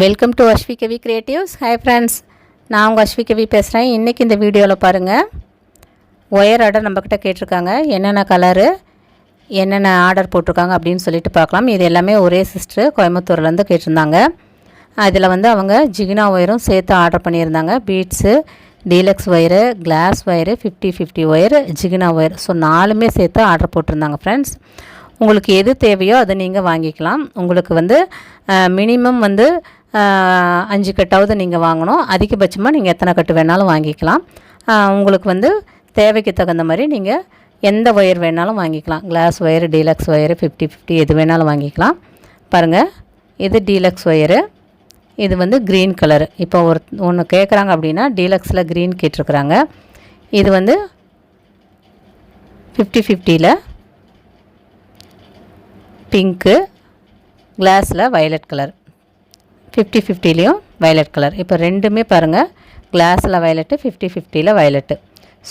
Welcome to Ashvi Kavi creatives hi friends நான் உங்கள் அஸ்வி கவி பேசுகிறேன் இன்றைக்கி இந்த வீடியோவில் பாருங்கள் ஒயர் ஆர்டர் நம்மக்கிட்ட கேட்டிருக்காங்க. என்னென்ன கலரு என்னென்ன ஆர்டர் போட்டிருக்காங்க அப்படின்னு சொல்லிட்டு பார்க்கலாம். இது எல்லாமே ஒரே சிஸ்டர் கோயம்புத்தூர்லேருந்து கேட்டிருந்தாங்க. அதில் வந்து அவங்க ஜிகினா ஒயரும் சேர்த்து ஆர்டர் பண்ணியிருந்தாங்க. Beads deluxe wire glass wire fifty fifty wire ஜிகினா wire. So நாலுமே சேர்த்து ஆர்டர் போட்டிருந்தாங்க ஃப்ரெண்ட்ஸ் உங்களுக்கு எது தேவையோ அதை நீங்கள் வாங்கிக்கலாம். உங்களுக்கு வந்து மினிமம் வந்து அஞ்சு கட்டாவது நீங்கள் வாங்கணும். அதிகபட்சமாக நீங்கள் எத்தனை கட்டு வேணாலும் வாங்கிக்கலாம். உங்களுக்கு வந்து தேவைக்கு தகுந்த மாதிரி நீங்கள் எந்த ஒயர் வேணாலும் வாங்கிக்கலாம். Glass wire deluxe wire fifty fifty எது வேணாலும் வாங்கிக்கலாம். பாருங்கள் இது டீலக்ஸ் ஒயரு. இது வந்து க்ரீன் கலரு இப்போ ஒரு ஒன்று கேட்குறாங்க அப்படின்னா டீலக்ஸில் க்ரீன் கேட்டிருக்குறாங்க. இது வந்து ஃபிஃப்டி ஃபிஃப்டியில் பிங்க்கு கிளாஸில் வயலட் கலர் ஃபிஃப்டி ஃபிஃப்டிலையும் வயலட் கலர் இப்போ ரெண்டுமே பாருங்கள் கிளாஸில் வயலட்டு ஃபிஃப்டி ஃபிஃப்டியில் வயலட்டு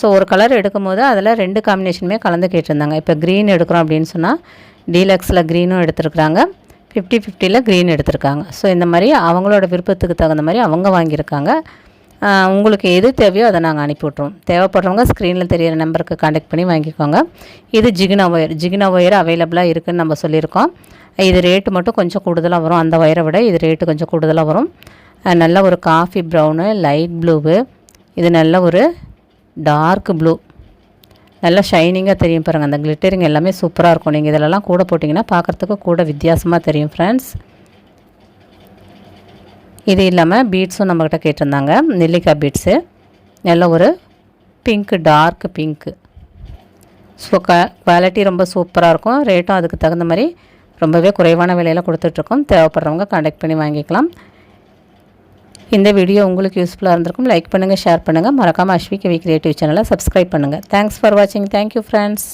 ஸோ ஒரு கலர் எடுக்கும் போது அதில் ரெண்டு காம்பினேஷனுமே கலந்து கேட்டிருந்தாங்க. இப்போ க்ரீன் எடுக்கிறோம் அப்படின்னு சொன்னால் டீலக்ஸில் க்ரீனும் எடுத்துருக்குறாங்க. ஃபிஃப்டி ஃபிஃப்டியில் க்ரீன் எடுத்திருக்காங்க. ஸோ இந்த மாதிரி அவங்களோட விருப்பத்துக்கு தகுந்த மாதிரி அவங்க வாங்கியிருக்காங்க. உங்களுக்கு எது தேவையோ அதை நாங்கள் அனுப்பிவிட்ருவோம் தேவைப்படுறவங்க ஸ்க்ரீனில் தெரியிற நம்பருக்கு காண்டக்ட் பண்ணி வாங்கிக்கோங்க. இது ஜிகினா ஒயர் ஜிகினா ஒயர் அவைலபிளாக இருக்குதுன்னு நம்ம சொல்லியிருக்கோம். இது ரேட்டு மட்டும் கொஞ்சம் கூடுதலாக வரும். அந்த ஒயரை விட இது ரேட்டு கொஞ்சம் கூடுதலாக வரும். நல்ல ஒரு காஃபி ப்ரௌனு லைட் ப்ளூவு இது நல்ல ஒரு டார்க் ப்ளூ நல்லா ஷைனிங்காக தெரியும் பாருங்கள் அந்த கிளிட்டரிங் எல்லாமே சூப்பராக இருக்கும். நீங்கள் இதிலெல்லாம் கூட போட்டிங்கன்னா பார்க்குறதுக்கு கூட வித்தியாசமாக தெரியும் ஃப்ரெண்ட்ஸ் இது இல்லாமல் பீட்ஸும் நம்மக்கிட்ட கேட்டிருந்தாங்க. நெல்லிக்காய் பீட்ஸு நல்ல ஒரு பிங்க்கு டார்க் பிங்க்கு ஸோ க குவாலிட்டி ரொம்ப சூப்பராக இருக்கும். ரேட்டும் அதுக்கு தகுந்த மாதிரி ரொம்பவே குறைவான விலையில் கொடுத்துட்ருக்கோம். தேவைப்படுறவங்க கண்டெக்ட் பண்ணி வாங்கிக்கலாம். இந்த வீடியோ உங்களுக்கு யூஸ்ஃபுல்லாக இருந்திருக்கும். லைக் பண்ணுங்கள் ஷேர் பண்ணுங்கள் மறக்காமல் அஸ்வி கவி கிரியேட்டிவ் சேனலை சப்ஸ்கிரைப் பண்ணுங்கள் தேங்க்ஸ் ஃபார் வாட்சிங் தேங்க்யூ ஃப்ரெண்ட்ஸ்